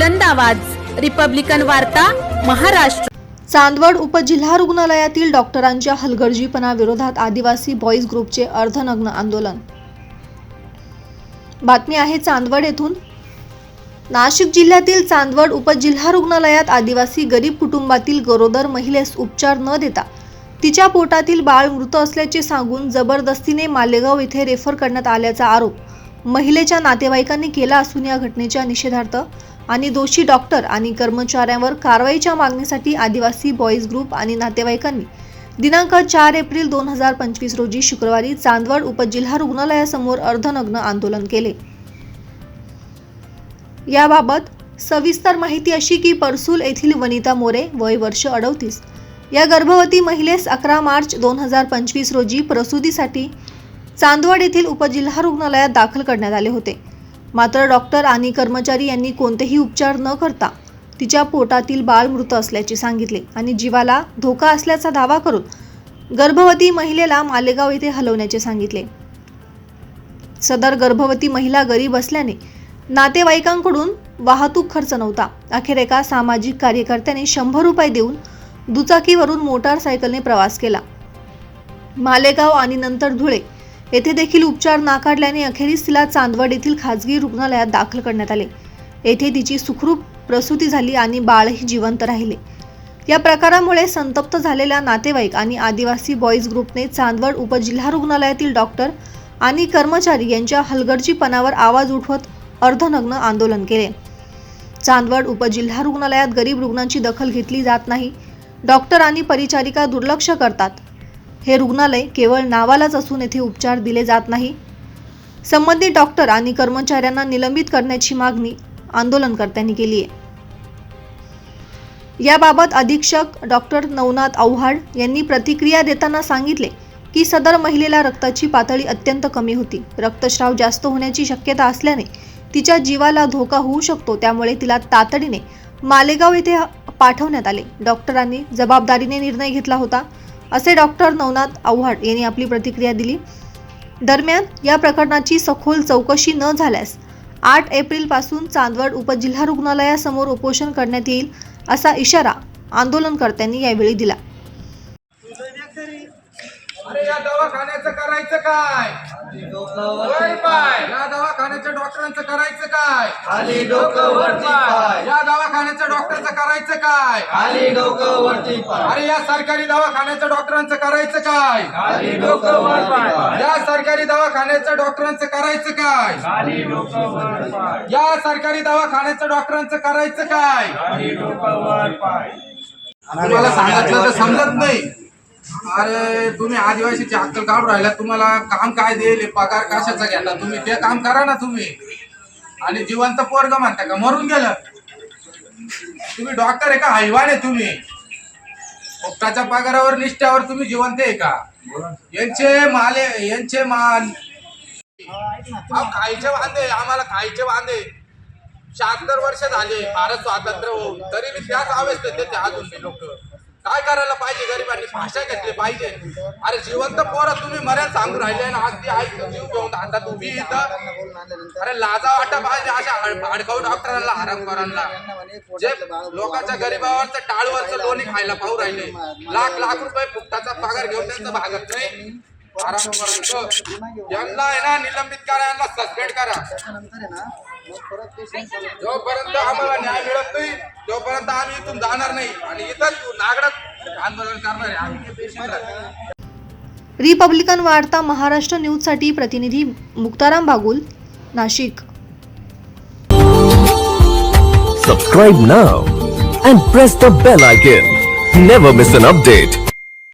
बुलंद आवाज. रिपब्लिकन वार्ता महाराष्ट्र. चांदवड उपजिल्हा रुग्णालयातील डॉक्टरांच्या हलगर्जीपणाविरोधात आदिवासी बॉईज ग्रुपचे अर्धनग्न आंदोलन. बातमी आहे चांदवड येथून. नाशिक जिल्ह्यातील चांदवड उपजिल्हा रुग्णालयात आदिवासी गरीब कुटुंबातील गरोदर महिलेस उपचार न देता तिच्या पोटातील बाळ मृत असल्याचे सांगून जबरदस्तीने मालेगाव येथे रेफर करण्यात आल्याचा आरोप. महिलेच्या नातेवाईकांनी केला असून या घटनेच्या निषेधार्थ आणि दोषी डॉक्टर आणि कर्मचाऱ्यांवर कारवाईच्या मागणीसाठी आदिवासी बॉईज ग्रुप आणि नातेवाईकांनी दिनांक चार एप्रिल दोन हजार पंचवीस रोजी शुक्रवारी चांदवड उपजिल्हा रुग्णालयासमोर अर्धनग्न आंदोलन केले. याबाबत सविस्तर माहिती अशी की परसूल येथील वनिता मोरे वय वर्ष अडवतीस या गर्भवती महिलेस अकरा मार्च दोन हजार पंचवीस रोजी प्रसूतीसाठी चांदवड येथील उपजिल्हा रुग्णालयात दाखल करण्यात आले होते. मात्र डॉक्टर आणि कर्मचारी यांनी कोणतेही उपचार न करता तिच्या पोटातील बाळ मृत असल्याचे सांगितले आणि जीवाला धोका असल्याचा दावा करून गर्भवती महिलेला मालेगाव येथे हलवण्याचे सांगितले. सदर गर्भवती महिला गरीब असल्याने नातेवाईकांकडून वाहतूक खर्च नव्हता. अखेर एका सामाजिक कार्यकर्त्याने शंभर रुपये देऊन दुचाकीवरून मोटारसायकलने प्रवास केला. मालेगाव आणि नंतर धुळे येथे देखील उपचार नाकारल्याने अखेरीस तिला चांदवड येथील खाजगी रुग्णालयात दाखल करण्यात आले. येथे तिची सुखरूप प्रसूती झाली आणि बाळही जिवंत राहिले. या प्रकारामुळे संतप्त झालेल्या नातेवाईक आणि आदिवासी बॉईज ग्रुपने चांदवड उपजिल्हा रुग्णालयातील डॉक्टर आणि कर्मचारी यांच्या हलगर्जीपणावर आवाज उठवत अर्धनग्न आंदोलन केले. चांदवड उपजिल्हा रुग्णालयात गरीब रुग्णांची दखल घेतली जात नाही. डॉक्टर आणि परिचारिका दुर्लक्ष करतात. हे रुग्णालय केवळ नावालाच असून येथे उपचार दिले जात नाही. संबंधित डॉक्टर आणि कर्मचाऱ्यांना निलंबित करण्याची मागणी आंदोलनकर्त्यांनी केली आहे. याबाबत अधीक्षक डॉक्टर नवनाथ आव्हाड यांनी प्रतिक्रिया देताना सांगितले की सदर महिलेला रक्ताची पातळी अत्यंत कमी होती. रक्तस्राव जास्त होण्याची शक्यता असल्याने तिच्या जीवाला धोका होऊ शकतो त्यामुळे तिला तातडीने मालेगाव येथे पाठवण्यात आले. डॉक्टरांनी जबाबदारीने निर्णय घेतला होता. असे डॉक्टर नवनाथ आव्हाड यांनी आपली प्रतिक्रिया दिली. दरम्यान या प्रकरणाची सखोल चौकशी न झाल्यास आठ एप्रिलपासून चांदवड उपजिल्हा रुग्णालयासमोर उपोषण करण्यात येईल असा इशारा आंदोलनकर्त्यांनी यावेळी दिला. अरे या दवाखान्याचं करायचं काय? पाय. या दवाखान्याच्या डॉक्टरांचं करायचं काय? खाली डोकं वरती पाय. या डॉक्टरचं करायचं काय? खाली डोकं वरती पाय. अरे या सरकारी दवाखान्याच्या डॉक्टरांचं करायचं काय? खाली डोकं वर पाय. या सरकारी दवाखान्याच्या डॉक्टरांचं करायचं काय? खाली डोकं वर पाय. या सरकारी दवाखान्याच्या डॉक्टरांचं करायचं काय? खाली डोकं वर पाय. तुम्हाला सांगितलं तर समजत नाही. अरे तुम्ही आदिवासीची अक्कल काढून राहिला तुम्हाला काम काय देईल पगार कशाचा घेता? तुम्ही ते काम करा ना तुम्ही. आणि जिवंत पोरग म्हणता का? मरून गेलं. तुम्ही डॉक्टर आहे का? हैवान आहे तुम्ही. पोपटाच्या पगारावर निष्ठ्यावर तुम्ही जिवंत आहे का? यांचे माले यांचे मान अहो, खायचे वांदे आम्हाला खायचे वांदे. शहात्तर वर्ष झाले भारत स्वातंत्र्य होऊन. तरी मी त्याच अवस्थेत येते अजून मी लोक? काय करायला पाहिजे? गरिबांनी भाषा घेतली पाहिजे. अरे जिवंत पोरं तुम्ही मर्याद सांगून राहिले ना अगदी आई जीव घेऊन आता तुम्ही इथं. अरे लाजा वाटा पाहिजे अशा भाडकाऊ डॉक्टरांना हरामखोरांना जे लोकांच्या गरीबावरचं टाळवरचं लोणी खायला पाहू राहिले. लाख लाख रुपये फुकटाचा पगार घेऊन त्यांचं भागत नाही. यांना आहे ना निलंबित करा यांना सस्पेंड करा. जोपर्यंत आम्हाला न्याय मिळत नाही तोपर्यंत आम्ही इथून जाणार नाही आणि इथं नागडत आंदोलन करणार आहे आम्ही. रिपब्लिकन वार्ता महाराष्ट्र न्यूजसाठी प्रतिनिधी Muktaram Bagul Nashik Subscribe now and press the bell icon. Never miss an update.